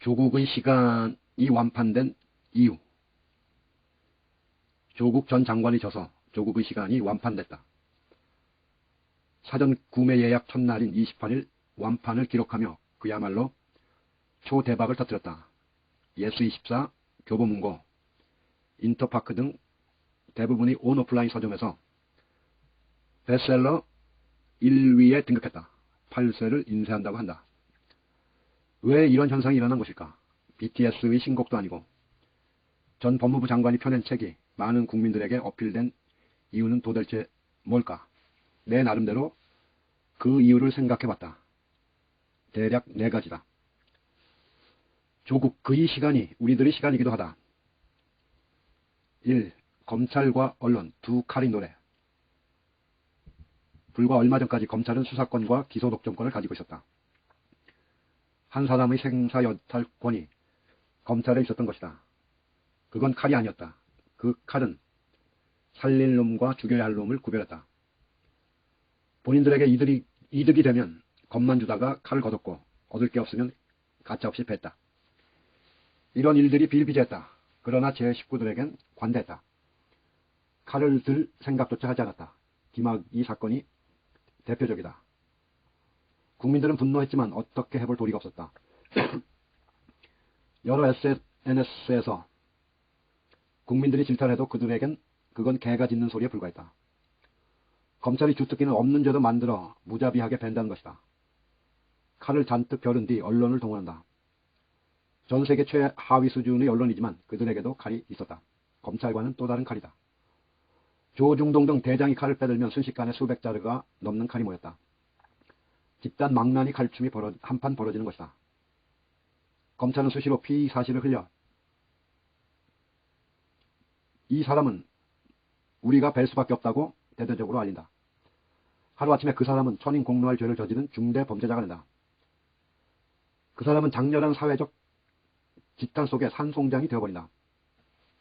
조국의 시간이 완판된 이유. 조국 전 장관이 져서 조국의 시간이 완판됐다. 사전 구매 예약 첫날인 28일 완판을 기록하며 그야말로 초대박을 터뜨렸다. 예스24, 교보문고, 인터파크 등 대부분이 온오프라인 서점에서 베스트셀러 1위에 등극했다. 8세를 인쇄한다고 한다. 왜 이런 현상이 일어난 것일까? BTS의 신곡도 아니고 전 법무부 장관이 펴낸 책이 많은 국민들에게 어필된 이유는 도대체 뭘까? 내 나름대로 그 이유를 생각해봤다. 대략 네 가지다. 조국 그의 시간이 우리들의 시간이기도 하다. 1. 검찰과 언론 두 칼인 노래. 불과 얼마 전까지 검찰은 수사권과 기소 독점권을 가지고 있었다. 한 사람의 생사 여탈권이 검찰에 있었던 것이다. 그건 칼이 아니었다. 그 칼은 살릴 놈과 죽여야 할 놈을 구별했다. 본인들에게 이득이, 이득이 되면 겁만 주다가 칼을 거뒀고 얻을 게 없으면 가차없이 뺐다. 이런 일들이 비일비재했다. 그러나 제 식구들에겐 관대했다. 칼을 들 생각조차 하지 않았다. 김학이 사건이 대표적이다. 국민들은 분노했지만 어떻게 해볼 도리가 없었다. 여러 SNS에서 국민들이 질타해도 그들에겐 그건 개가 짖는 소리에 불과했다. 검찰이 주특기는 없는 죄도 만들어 무자비하게 벤다는 것이다. 칼을 잔뜩 겨룬 뒤 언론을 동원한다. 전 세계 최하위 수준의 언론이지만 그들에게도 칼이 있었다. 검찰과는 또 다른 칼이다. 조중동 등 대장이 칼을 빼들면 순식간에 수백 자루가 넘는 칼이 모였다. 집단 망나니 칼춤이 벌어, 한판 벌어지는 것이다. 검찰은 수시로 피의 사실을 흘려 이 사람은 우리가 뵐 수밖에 없다고 대대적으로 알린다. 하루아침에 그 사람은 천인 공로할 죄를 저지른 중대 범죄자가 된다. 그 사람은 장렬한 사회적 집단 속의 산송장이 되어버린다.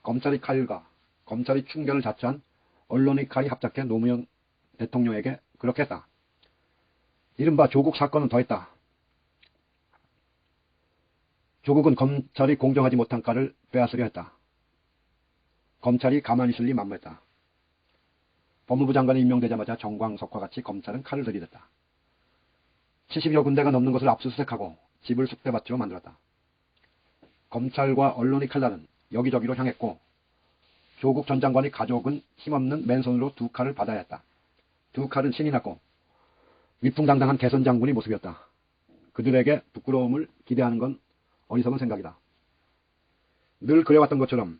검찰의 칼과 검찰의 충견을 자처한 언론의 칼이 합작해 노무현 대통령에게 그렇게 했다. 이른바 조국 사건은 더했다. 조국은 검찰이 공정하지 못한 칼을 빼앗으려 했다. 검찰이 가만히 있을 리 만무했다. 법무부 장관이 임명되자마자 정광석과 같이 검찰은 칼을 들이댔다. 70여 군데가 넘는 것을 압수수색하고 집을 숙대밭으로 만들었다. 검찰과 언론의 칼날은 여기저기로 향했고 조국 전 장관의 가족은 힘없는 맨손으로 두 칼을 받아야 했다. 두 칼은 신이 났고 위풍당당한 개선 장군의 모습이었다. 그들에게 부끄러움을 기대하는 건 어리석은 생각이다. 늘 그래왔던 것처럼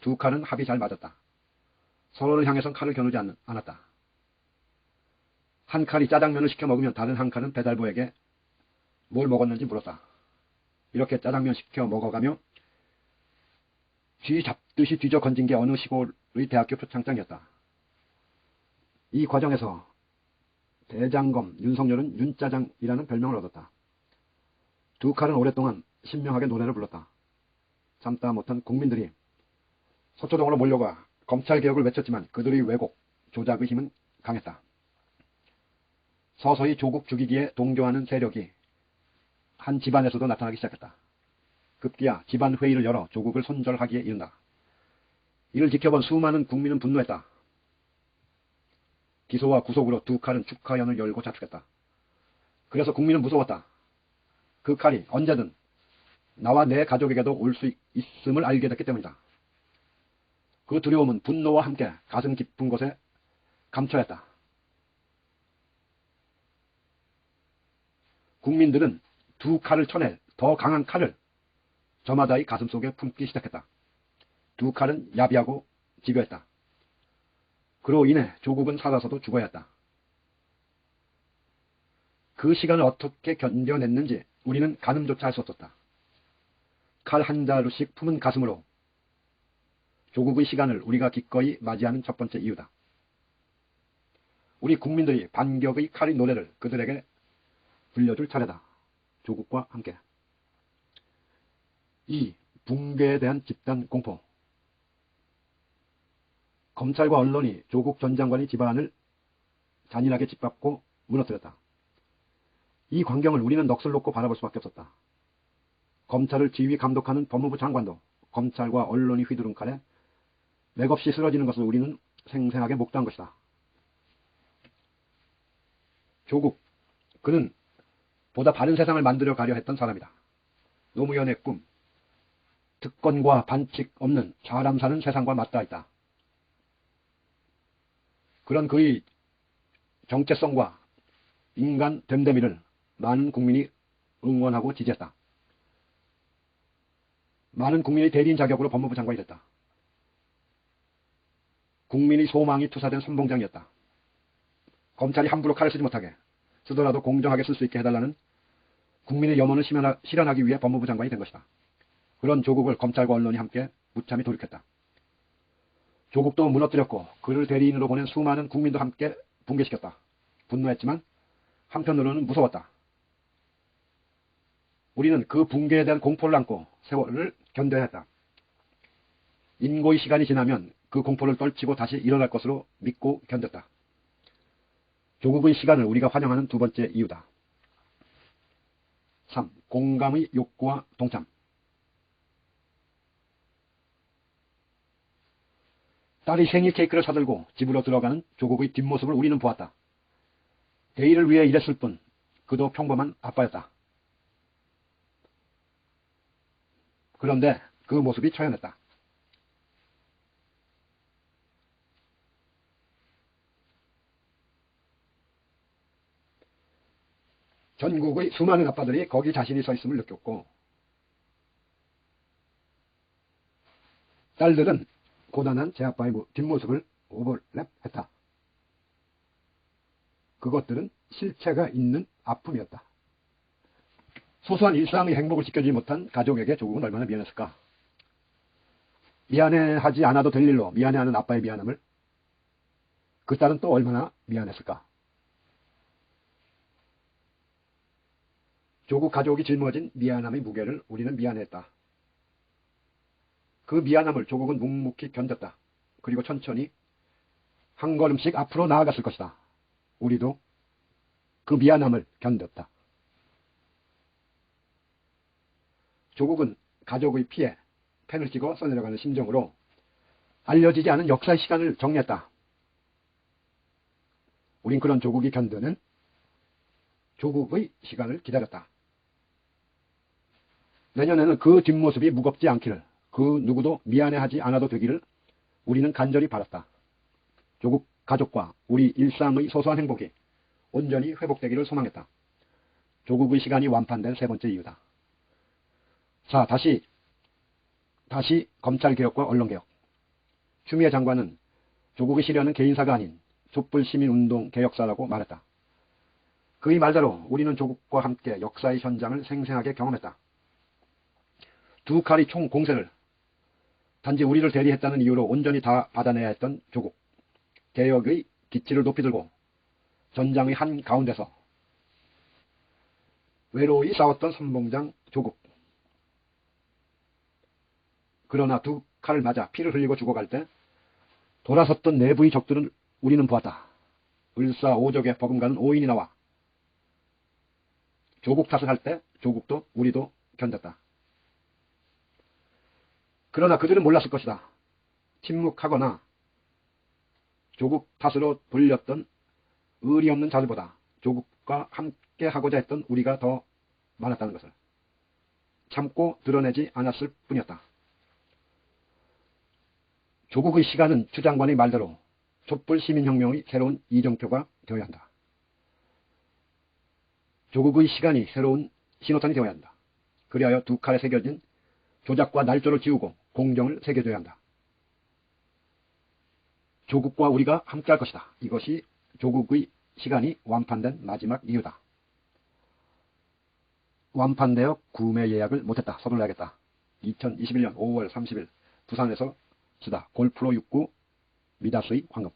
두 칼은 합이 잘 맞았다. 서로를 향해선 칼을 겨누지 않, 않았다. 한 칼이 짜장면을 시켜 먹으면 다른 한 칼은 배달부에게 뭘 먹었는지 물었다. 이렇게 짜장면 시켜 먹어가며 쥐 잡듯이 뒤져 건진 게 어느 시골의 대학교 표창장이었다. 이 과정에서 대장검 윤석열은 윤짜장이라는 별명을 얻었다. 두 칼은 오랫동안 신명하게 노래를 불렀다. 참다 못한 국민들이 서초동으로 몰려가 검찰개혁을 외쳤지만 그들의 왜곡, 조작의 힘은 강했다. 서서히 조국 죽이기에 동조하는 세력이 한 집안에서도 나타나기 시작했다. 급기야 집안 회의를 열어 조국을 손절하기에 이른다. 이를 지켜본 수많은 국민은 분노했다. 기소와 구속으로 두 칼은 축하연을 열고 자축했다. 그래서 국민은 무서웠다. 그 칼이 언제든 나와 내 가족에게도 올 수 있음을 알게 됐기 때문이다. 그 두려움은 분노와 함께 가슴 깊은 곳에 감춰했다. 국민들은 두 칼을 쳐낼 더 강한 칼을 저마다의 가슴 속에 품기 시작했다. 두 칼은 야비하고 집요했다. 그로 인해 조국은 살아서도 죽어야 했다. 그 시간을 어떻게 견뎌냈는지 우리는 가늠조차 할 수 없었다. 칼 한 자루씩 품은 가슴으로 조국의 시간을 우리가 기꺼이 맞이하는 첫 번째 이유다. 우리 국민들이 반격의 칼의 노래를 그들에게 들려줄 차례다. 조국과 함께. 2. 붕괴에 대한 집단 공포. 검찰과 언론이 조국 전 장관의 집안을 잔인하게 짓밟고 무너뜨렸다. 이 광경을 우리는 넋을 놓고 바라볼 수밖에 없었다. 검찰을 지휘 감독하는 법무부 장관도 검찰과 언론이 휘두른 칼에 맥없이 쓰러지는 것을 우리는 생생하게 목도한 것이다. 조국, 그는 보다 바른 세상을 만들어 가려 했던 사람이다. 노무현의 꿈, 특권과 반칙 없는 사람 사는 세상과 맞닿아 있다. 그런 그의 정체성과 인간 됨됨이를 많은 국민이 응원하고 지지했다. 많은 국민의 대리인 자격으로 법무부 장관이 됐다. 국민의 소망이 투사된 선봉장이었다. 검찰이 함부로 칼을 쓰지 못하게 쓰더라도 공정하게 쓸 수 있게 해달라는 국민의 염원을 실현하기 위해 법무부 장관이 된 것이다. 그런 조국을 검찰과 언론이 함께 무참히 돌이켰다. 조국도 무너뜨렸고 그를 대리인으로 보낸 수많은 국민도 함께 붕괴시켰다. 분노했지만 한편으로는 무서웠다. 우리는 그 붕괴에 대한 공포를 안고 세월을 견뎌야 했다. 인고의 시간이 지나면 그 공포를 떨치고 다시 일어날 것으로 믿고 견뎠다. 조국의 시간을 우리가 환영하는 두 번째 이유다. 3. 공감의 욕구와 동참 딸이 생일 케이크를 사들고 집으로 들어가는 조국의 뒷모습을 우리는 보았다. 대의를 위해 일했을 뿐 그도 평범한 아빠였다. 그런데 그 모습이 처연했다. 전국의 수많은 아빠들이 거기 자신이 서 있음을 느꼈고 딸들은 고단한 제 아빠의 뒷모습을 오버랩했다. 그것들은 실체가 있는 아픔이었다. 소소한 일상의 행복을 지켜주지 못한 가족에게 조국은 얼마나 미안했을까? 미안해하지 않아도 될 일로 미안해하는 아빠의 미안함을 그 딸은 또 얼마나 미안했을까? 조국 가족이 짊어진 미안함의 무게를 우리는 미안했다. 그 미안함을 조국은 묵묵히 견뎠다. 그리고 천천히 한 걸음씩 앞으로 나아갔을 것이다. 우리도 그 미안함을 견뎠다. 조국은 가족의 피해 펜을 찍어 써내려가는 심정으로 알려지지 않은 역사의 시간을 정리했다. 우린 그런 조국이 견드는 조국의 시간을 기다렸다. 내년에는 그 뒷모습이 무겁지 않기를 그 누구도 미안해하지 않아도 되기를 우리는 간절히 바랐다. 조국 가족과 우리 일상의 소소한 행복이 온전히 회복되기를 소망했다. 조국의 시간이 완판된 세 번째 이유다. 자, 다시, 다시 검찰개혁과 언론개혁. 추미애 장관은 조국의 시련은 개인사가 아닌 촛불시민운동 개혁사라고 말했다. 그의 말대로 우리는 조국과 함께 역사의 현장을 생생하게 경험했다. 두 칼이 총 공세를 단지 우리를 대리했다는 이유로 온전히 다 받아내야 했던 조국. 개혁의 기치를 높이 들고 전장의 한 가운데서 외로이 싸웠던 선봉장 조국. 그러나 두 칼을 맞아 피를 흘리고 죽어갈 때 돌아섰던 내부의 적들은 우리는 보았다. 을사오적에 버금가는 오인이 나와 조국 탓을 할 때 조국도 우리도 견뎠다. 그러나 그들은 몰랐을 것이다. 침묵하거나 조국 탓으로 돌렸던 의리 없는 자들보다 조국과 함께 하고자 했던 우리가 더 많았다는 것을 참고 드러내지 않았을 뿐이었다. 조국의 시간은 추 장관의 말대로 촛불 시민혁명의 새로운 이정표가 되어야 한다. 조국의 시간이 새로운 신호탄이 되어야 한다. 그리하여 두 칼에 새겨진 조작과 날조를 지우고 공정을 새겨줘야 한다. 조국과 우리가 함께할 것이다. 이것이 조국의 시간이 완판된 마지막 이유다. 완판되어 구매 예약을 못했다. 서둘러야겠다. 2021년 5월 30일 부산에서 쓰다 골프로 69 미다스의 황금